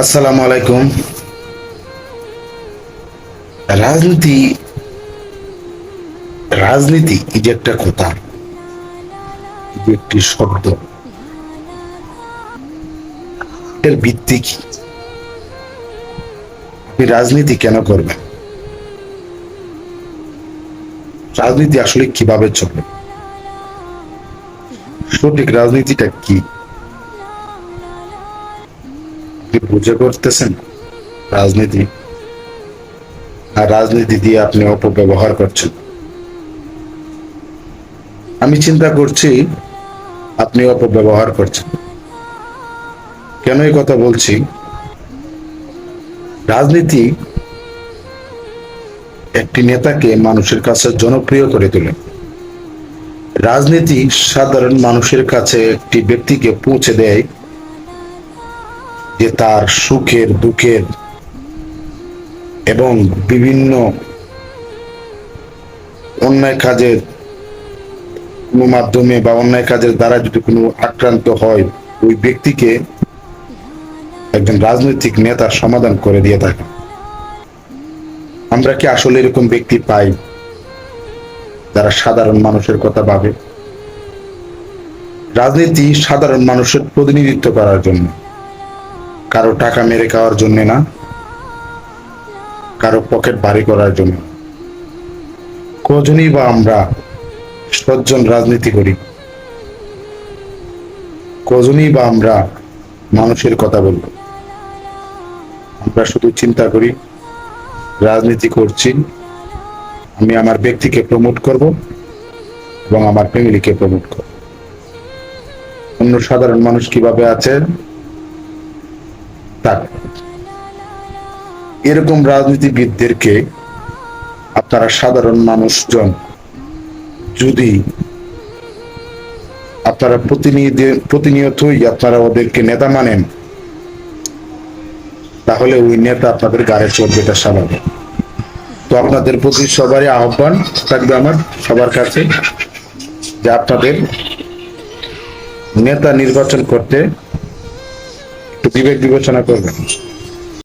আসসালামু আলাইকুম। রাজনীতি রাজনীতি যে একটা কথা একটি শব্দ, এর ভিত্তি কি? আপনি রাজনীতি কেন করবেন? রাজনীতি আসলে কীভাবে চলে সঠিক রাজনীতিটা কি? আপনি বুঝে করতেছেন? রাজনীতি। আর রাজনীতি দিয়ে আপনি অপব্যবহার করছেন। আমি চিন্তা করছি, আপনি অপব্যবহার করছেন। কেন এই কথা বলছি? রাজনীতি একটি নেতাকে মানুষের কাছে জনপ্রিয় করে তোলে। রাজনীতি সাধারণ মানুষের কাছে একটি ব্যক্তিকে পৌঁছে দেয় যে তার সুখের, দুঃখের এবং বিভিন্ন অন্যায় কাজের কোনো মাধ্যমে বা অন্যায় কাজের দ্বারা যদি কোনো আক্রান্ত হয়, ওই ব্যক্তিকে একজন রাজনৈতিক নেতা সমাধান করে দিয়ে থাকে। আমরা কি আসলে এরকম ব্যক্তি পাই যারা সাধারণ মানুষের কথা ভাবে? রাজনীতি সাধারণ মানুষের প্রতিনিধিত্ব করার জন্য। কারও টাকা মেরে খাওয়ার জন্য না, কারও পকেট ভারী করার জন্য। কজনই বা আমরা সজ্জন রাজনীতি করি। কজনই বা আমরা মানুষের কথা বলব আমরা শুধু চিন্তা করি, রাজনীতি করছি। আমি আমার ব্যক্তিকে প্রমোট করব এবং আমার ফ্যামিলিকে প্রমোট করব। অন্য সাধারণ মানুষ কীভাবে আছে? তার। এরকম রাজনীতিবিদদেরকে আপনারা সাধারণ মানুষজন যদি আপনারা প্রতিনিধি প্রতিনিয়তই আপনারা ওদেরকে নেতা মানেন, তাহলে ওই নেতা আপনাদের গাড়ে চলবে এটা স্বাভাবিক। তো আপনাদের প্রতি সবারই আহ্বান থাকবে আমার, সবার কাছে, যে আপনাদের নেতা নির্বাচন করতে একটু বিবেচনা করবেন।